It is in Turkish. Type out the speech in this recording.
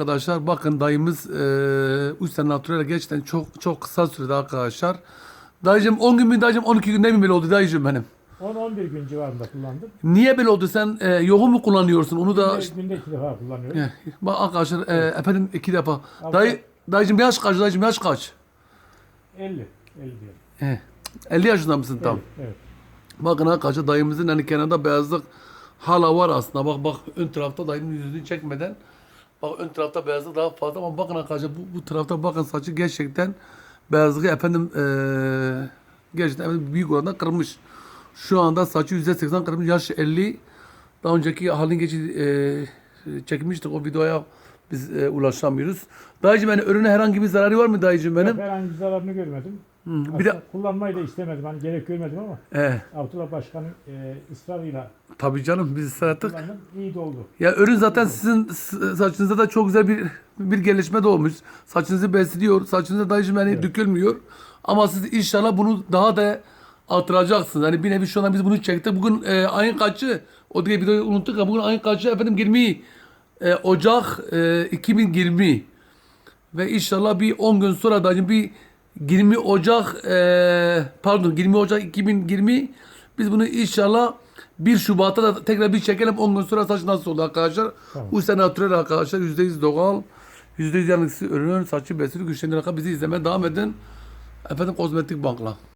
Arkadaşlar bakın dayımız 3 sene natürel gerçekten çok çok kısa sürede arkadaşlar. Dayıcım 10 gün mü dayıcım 12 günde mi böyle oldu dayıcım benim? 10-11 gün civarında kullandım. Niye böyle oldu sen eee yoğun mu kullanıyorsun onu da Günde, günde iki defa kullanıyorum. Eh, bak arkadaşlar eee, efendim iki defa. Abi- Dayı dayıcım yaş kaç dayıcım yaş kaç? 50. 50 diyorum. Eh, 50 yaşında mısın tam? Evet. Bakın arkadaşlar dayımızın hani kenarda beyazlık hala var aslında. Bak bak ön tarafta dayının yüzünü çekmeden bak ön tarafta beyazlık daha fazla ama bakın arkadaşlar bu, bu tarafta bakın saçı gerçekten beyazlığı efendim eee gerçekten efendim büyük oranda kırmış. Şu anda saçı %80 kırmış. Yaş 50. Daha önceki halin geçi eee çekmiştik o videoya biz eee, ulaşamıyoruz. Dayıcım yani ürüne herhangi bir zararı var mı dayıcım benim? Herhangi bir zararını görmedim. Hı, bir de kullanmayı da istemedim. Hani gerek görmedim ama eh, Abdullah Başkan'ın e, ısrarıyla tabii canım biz kullandım. İyi de oldu. Ya ürün zaten sizin s- saçınızda da çok güzel bir bir gelişme de olmuş. Saçınızı besliyor. Saçınızda da hiç yani dökülmüyor. Ama siz inşallah bunu daha da artıracaksınız. Hani bir nevi şu anda biz bunu çektik. Bugün e, ayın kaçı? O diye videoyu unuttuk ya. Bugün ayın kaçı efendim 20 e, Ocak e, 2020. Ve inşallah bir 10 gün sonra da bir 20 Ocak e, pardon 20 Ocak 2020 biz bunu inşallah 1 Şubat'ta da tekrar bir çekelim 10 gün sonra saç nasıl oldu arkadaşlar. Tamam. Bu sene natürel arkadaşlar %100 doğal %100 yanlısı ürün saçı besliyor güçlendirir. Bizi izlemeye devam edin. Efendim kozmetik bankla.